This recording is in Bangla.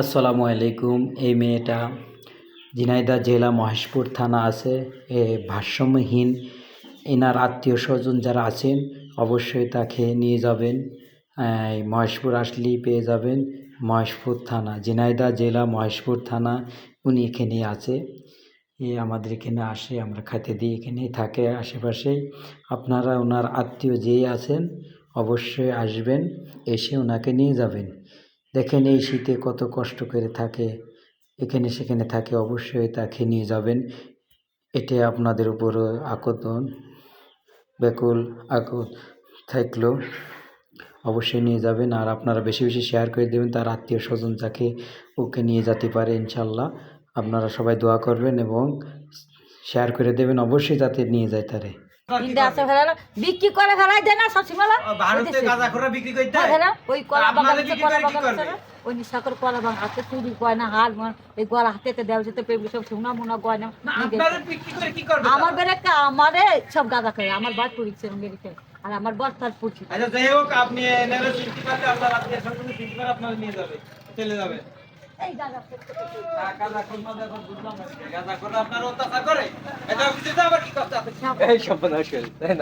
আসসালামু আলাইকুম, এই মেয়েটা ঝিনাইদহ জেলা মহেশপুর থানা আছে, এ ভারসাম্যহীন। এনার আত্মীয় স্বজন যারা আছেন, অবশ্যই তাকে নিয়ে যাবেন মহেশপুর আসলেই পেয়ে যাবেন, মহেশপুর থানা, ঝিনাইদহ জেলা মহেশপুর থানা উনি এখানেই আছে। এ আমাদের এখানে আসে, আমরা খেতে দিই, এখানেই থাকে আশেপাশেই আপনারা ওনার আত্মীয় যেই আছেন, অবশ্যই আসবেন, এসে ওনাকে নিয়ে যাবেন। দেখেন এই শীতে কত কষ্ট করে থাকে। এখানে সেখানে থাকে, অবশ্যই তাকে নিয়ে যাবেন। এটা আপনাদের উপর আকতন, ব্যাকুল আকুল থাকল। অবশ্যই নিয়ে যাবেন আর আপনারা বেশি বেশি শেয়ার করে দেবেন, তার আত্মীয় স্বজন যাকে ওকে নিয়ে যেতে পারে ইনশাল্লাহ আপনারা সবাই দোয়া করবেন এবং শেয়ার করে দেবেন, অবশ্যই যাতে নিয়ে যায় তারে। তিনটে আছে ফেলা বিক্রি করে ফেলাই দেয় না সবসময় ভারতে গাঁজাখোররা বিক্রি করতে হ্যাঁ, ফেলা ওই কলা বাগান কলা বাগান ওই নিশাকর কলা বাগান হাতে চুরি গয়না মার এই গলা দেওয়া যেতে পেয়ে সব সোনা মোনা গয়না আমার বেড়ে আমারে সব গাঁদা খায় আমার বাদ পড়িছে আর আমার বর তার পড়ছে। আচ্ছা যাই হোক আপনি এনারা চিনতে পারলে আপনার আত্মীয় স্বজন চিনতে পারলে আপনারা নিয়ে যাবে চলে যাবে। এই বুঝলাম আপনার অত্যাচার করে? এটা বুঝতে আবার কি করতে আপনি এই হয়েছে, তাই